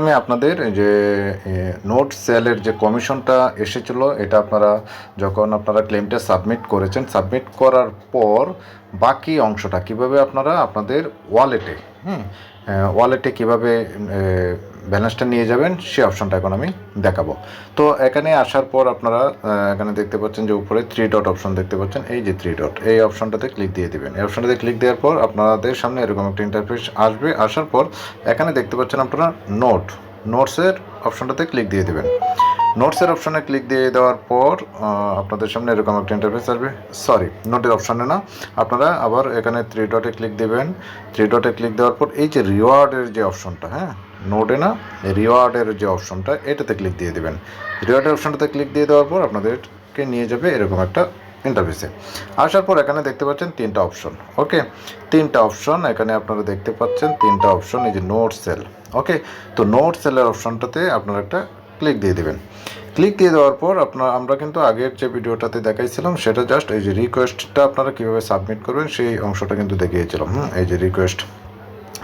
আমি আপনাদের যে নোট সেলের যে কমিশনটা এসেছিল, এটা আপনারা যখন আপনারা ক্লেমটা সাবমিট করেছেন, সাবমিট করার পর বাকি অংশটা কীভাবে আপনারা আপনাদের ওয়ালেটে, হুম ওয়ালেটে কীভাবে ব্যালেন্সটা নিয়ে যাবেন, সে অপশনটা এখন আমি দেখাবো। তো এখানে আসার পর আপনারা এখানে দেখতে পাচ্ছেন যে উপরে থ্রি ডট অপশন দেখতে পাচ্ছেন, এই যে থ্রি ডট এই অপশনটাতে ক্লিক দিয়ে দিবেন। এই অপশনটাতে ক্লিক দেওয়ার পর আপনাদের সামনে এরকম একটা ইন্টারফেস আসবে, আসার পর এখানে দেখতে পাচ্ছেন আপনারা নোট নোটসের অপশনটাতে ক্লিক দিয়ে দিবেন। নোটসের অপশনে ক্লিক দিয়ে দেওয়ার পর আপনাদের সামনে এরকম একটা ইন্টারফেস আসবে। সরি নোটের অপশনে না। আপনারা আবার এখানে থ্রি ডটে ক্লিক দেবেন। থ্রি ডটে ক্লিক দেওয়ার পর, এই যে রিওয়ার্ডের যে অপশনটা হ্যাঁ? নোটে না রিওয়ার্ডের যে অপশনটা এটাতে ক্লিক দিয়ে দেবেন। রিওয়ার্ডের অপশনটাতে ক্লিক দিয়ে দেওয়ার পর, আপনাদেরকে নিয়ে যাবে এরকম একটা ইন্টারফেসে আসার পর এখানে দেখতে পাচ্ছেন তিনটা অপশন ওকে তিনটা অপশন এখানে আপনারা দেখতে পাচ্ছেন তিনটা অপশন এই যে নোট সেল ওকে তো নোট সেলের অপশনটাতে আপনারা একটা ক্লিক দিয়ে দেবেন। ক্লিক দিয়ে দেওয়ার পর আপনার, আমরা কিন্তু আগের যে ভিডিওটাতে দেখাইছিলাম, সেটা জাস্ট এই যে রিকোয়েস্টটা আপনারা কীভাবে সাবমিট করবেন, সেই অংশটা কিন্তু দেখিয়েছিলাম। হুম, এই যে রিকোয়েস্ট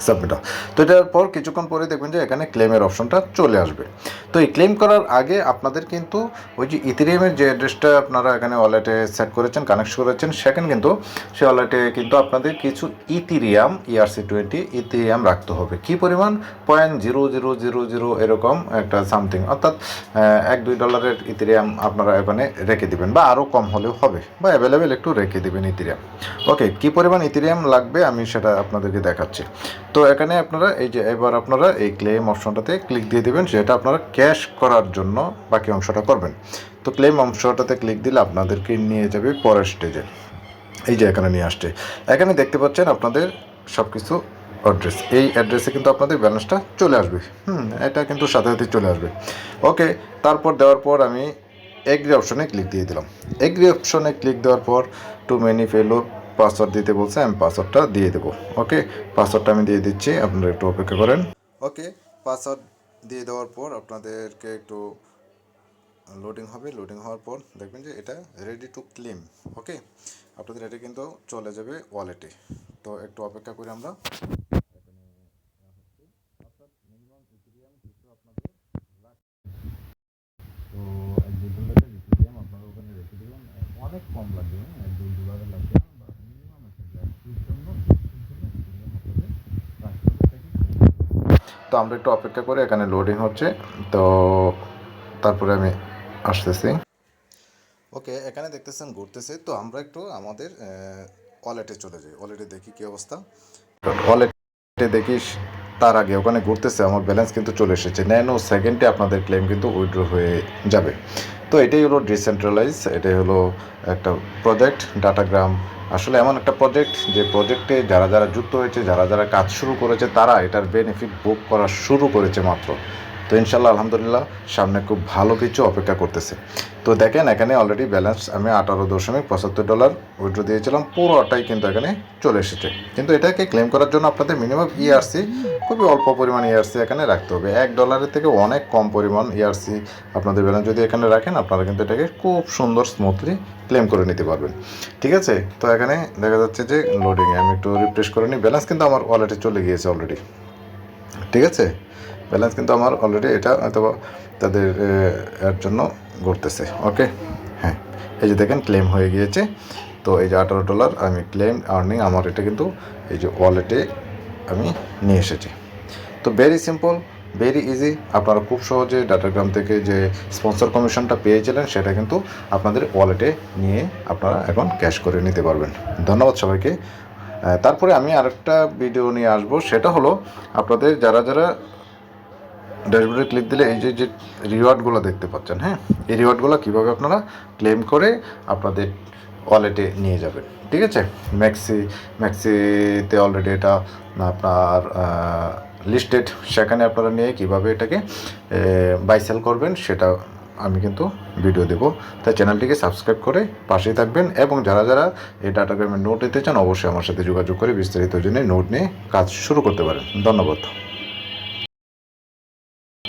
সাবমিট তো এটার পর কিছুক্ষণ পরে দেখবেন যে এখানে ক্লেমের অপশনটা চলে আসবে। তো এই ক্লেম করার আগে আপনাদের কিন্তু ওই যে ইথেরিয়ামের যে অ্যাড্রেসটা আপনারা এখানে ওয়ালেটে সেট করেছেন কানেক্ট করেছেন, সেখানে কিন্তু সেই ওয়ালেটে কিন্তু আপনাদের কিছু ইথিরিয়াম ইআরসি টোয়েন্টি ইথিরিয়াম রাখতে হবে। কি পরিমাণ? Point zero zero zero zero এরকম একটা সামথিং অর্থাৎ এক দুই ডলারের ইথেরিয়াম আপনারা এখানে রেখে দিবেন বা আরও কম হলেও হবে বা অ্যাভেলেবেল একটু রেখে দিবেন ইথেরিয়াম ওকে কি পরিমাণ ইথেরিয়াম লাগবে আমি সেটা আপনাদেরকে দেখাচ্ছি। তো এখানে আপনারা এই যে এবার আপনারা এই ক্লেম অপশনটাতে ক্লিক দিয়ে দেবেন, সেটা আপনারা ক্যাশ করার জন্য বাকি অংশটা করবেন। তো ক্লেম অংশটাতে ক্লিক দিলে আপনাদেরকে নিয়ে যাবে পরের স্টেজে এই যে এখানে নিয়ে আসছে। এখানে দেখতে পাচ্ছেন আপনাদের সব কিছু অ্যাড্রেস এই অ্যাড্রেসে কিন্তু আপনাদের ব্যালেন্সটা চলে আসবে। হুম, এটা কিন্তু সাথে সাথে চলে আসবে। ওকে তারপর দেওয়ার পর আমি এগ্রি অপশনে ক্লিক দিয়ে দিলাম। এগ্রি অপশনে ক্লিক দেওয়ার পর টু মেনি ফেলোর পাসওয়ার্ড দিতে বলছে, আমি পাসওয়ার্ডটা দিয়ে দেবো। ওকে পাসওয়ার্ডটা আমি দিয়ে দিচ্ছি, আপনারা একটু অপেক্ষা করেন। ওকে পাসওয়ার্ড দিয়ে দেওয়ার পর আপনাদেরকে একটু লোডিং হবে। লোডিং হওয়ার পর দেখবেন যে এটা রেডি টু ক্লেম ওকে আপনাদের এটা কিন্তু চলে যাবে ওয়ালেটে তো একটু অপেক্ষা করি আমরা তো এক দুই ডলারের ইথেরিয়াম আপনারা ওখানে রেখে দিলাম অনেক কম লাগবে হ্যাঁ এক দুই ডলারের লাগবে না বা মিনিমাম একটা গ্যাসটির জন্য গ্যাসটির জন্য ইথেরিয়াম আপনাদের রাখতে হবে তো আমরা একটু অপেক্ষা করে এখানে লোডিং হচ্ছে। তো তারপরে আমি আসতেছি। ওকে এখানে দেখতেছেন ঘুরতেছে। তো আমরা একটু আমাদের ওয়ালেটে চলে যাই। ওয়ালেটে দেখি কি অবস্থা। ওয়ালেটে দেখি তার আগে ওখানে ঘুরতেছে আমার ব্যালেন্স কিন্তু চলে এসেছে। ন্যানো সেকেন্ডে আপনাদের ক্লেম কিন্তু উইড্রো হয়ে যাবে। তো এটাই হলো ডিসেন্ট্রালাইজ এটাই হলো একটা প্রজেক্ট ডাটাগ্রাম আসলে এমন একটা প্রজেক্ট যে প্রজেক্টে যারা যারা যুক্ত হয়েছে, যারা যারা কাজ শুরু করেছে, তারা এটার বেনিফিট বুক করা শুরু করেছে মাত্র। তো ইনশাল্লাহ, আলহামদুলিল্লাহ, সামনে খুব ভালো কিছু অপেক্ষা করতেছে। তো দেখেন, এখানে অলরেডি ব্যালেন্স আমি আঠারো দশমিক পঁচাত্তর ডলার উইড্রো দিয়েছিলাম, পুরোটাই কিন্তু এখানে চলে এসেছে। কিন্তু এটাকে ক্লেম করার জন্য আপনাদের মিনিমাম ইআরসি খুবই অল্প পরিমাণ ইআরসি এখানে রাখতে হবে। এক ডলারের থেকে অনেক কম পরিমাণ ইআরসি আপনাদের ব্যালেন্স যদি এখানে রাখেন, আপনারা কিন্তু এটাকে খুব সুন্দর স্মুথলি ক্লেম করে নিতে পারবেন। ঠিক আছে? তো এখানে দেখা যাচ্ছে যে লোডিংয়ে আমি একটু রিফ্রেশ করে নিই। ব্যালেন্স কিন্তু আমার ওয়ালেটে চলে গিয়েছে অলরেডি ঠিক আছে? ব্যালেন্স কিন্তু আমার অলরেডি এটা হয়তো তাদের এর জন্য ঘুরতেছে ওকে হ্যাঁ। এই যে দেখেন ক্লেম হয়ে গিয়েছে। তো এই যে আঠারো ডলার আমি ক্লেম আর্নিং আমার এটা কিন্তু এই যে ওয়ালেটে আমি নিয়ে এসেছি। তো ভেরি সিম্পল ভেরি ইজি আপনারা খুব সহজে ডাটাগ্রাম থেকে যে স্পন্সর কমিশনটা পেয়েছিলেন, সেটা কিন্তু আপনাদের ওয়ালেটে নিয়ে আপনারা এখন ক্যাশ করে নিতে পারবেন। ধন্যবাদ সবাইকে। তারপরে আমি আরেকটা ভিডিও নিয়ে আসব। সেটা হলো আপনাদের যারা যারা ড্যাশবোর্ডে ক্লিক দিলে এই যে যে রিওয়ার্ডগুলো দেখতে পাচ্ছেন হ্যাঁ? এই রিওয়ার্ডগুলো কীভাবে আপনারা ক্লেম করে আপনাদের ওয়ালেটে নিয়ে যাবেন, ঠিক আছে? ম্যাক্সি ম্যাক্সিতে অলরেডি এটা আপনার লিস্টেড সেখানে আপনারা নিয়ে কীভাবে এটাকে বাই সেল করবেন সেটা আমি কিন্তু ভিডিও দেবো। তাই চ্যানেলটিকে সাবস্ক্রাইব করে পাশেই থাকবেন এবং যারা যারা এই ডাটাগ্রামের নোট নিতে চান, অবশ্যই আমার সাথে যোগাযোগ করে বিস্তারিত জন্য নোট নিয়ে কাজ শুরু করতে পারেন। ধন্যবাদ।